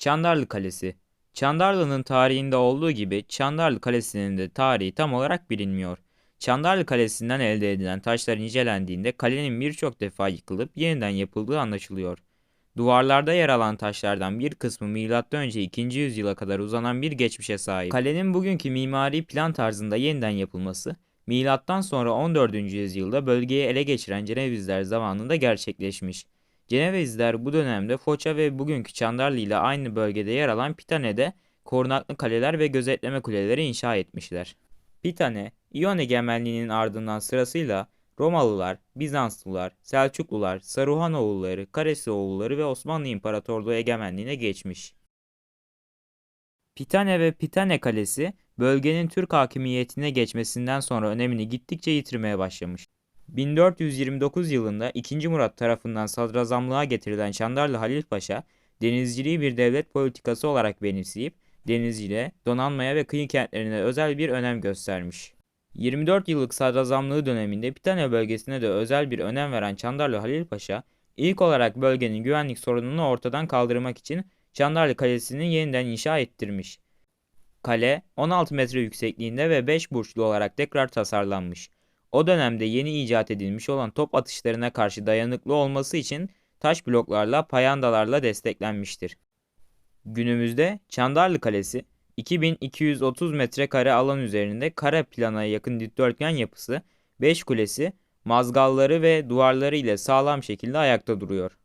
Çandarlı Kalesi Çandarlı'nın tarihinde olduğu gibi Çandarlı Kalesi'nin de tarihi tam olarak bilinmiyor. Çandarlı Kalesi'nden elde edilen taşlar incelendiğinde kalenin birçok defa yıkılıp yeniden yapıldığı anlaşılıyor. Duvarlarda yer alan taşlardan bir kısmı M.Ö. 2. yüzyıla kadar uzanan bir geçmişe sahip. Kalenin bugünkü mimari plan tarzında yeniden yapılması, milattan sonra 14. yüzyılda bölgeyi ele geçiren Cenevizler zamanında gerçekleşmiş. Cenevizler bu dönemde Foça ve bugünkü Çandarlı ile aynı bölgede yer alan Pitane'de korunaklı kaleler ve gözetleme kuleleri inşa etmişler. Pitane, İyon egemenliğinin ardından sırasıyla Romalılar, Bizanslılar, Selçuklular, Saruhanoğulları, Karesioğulları ve Osmanlı İmparatorluğu egemenliğine geçmiş. Pitane ve Pitane Kalesi, bölgenin Türk hakimiyetine geçmesinden sonra önemini gittikçe yitirmeye başlamış. 1429 yılında 2. Murat tarafından sadrazamlığa getirilen Çandarlı Halil Paşa, denizciliği bir devlet politikası olarak benimseyip denizciliğe, donanmaya ve kıyı kentlerine özel bir önem göstermiş. 24 yıllık sadrazamlığı döneminde Pitane bölgesine de özel bir önem veren Çandarlı Halil Paşa, ilk olarak bölgenin güvenlik sorununu ortadan kaldırmak için Çandarlı Kalesi'ni yeniden inşa ettirmiş. Kale 16 metre yüksekliğinde ve 5 burçlu olarak tekrar tasarlanmış. O dönemde yeni icat edilmiş olan top atışlarına karşı dayanıklı olması için taş bloklarla payandalarla desteklenmiştir. Günümüzde Çandarlı Kalesi 2230 metrekare alan üzerinde kare plana yakın dikdörtgen yapısı, 5 kulesi, mazgalları ve duvarları ile sağlam şekilde ayakta duruyor.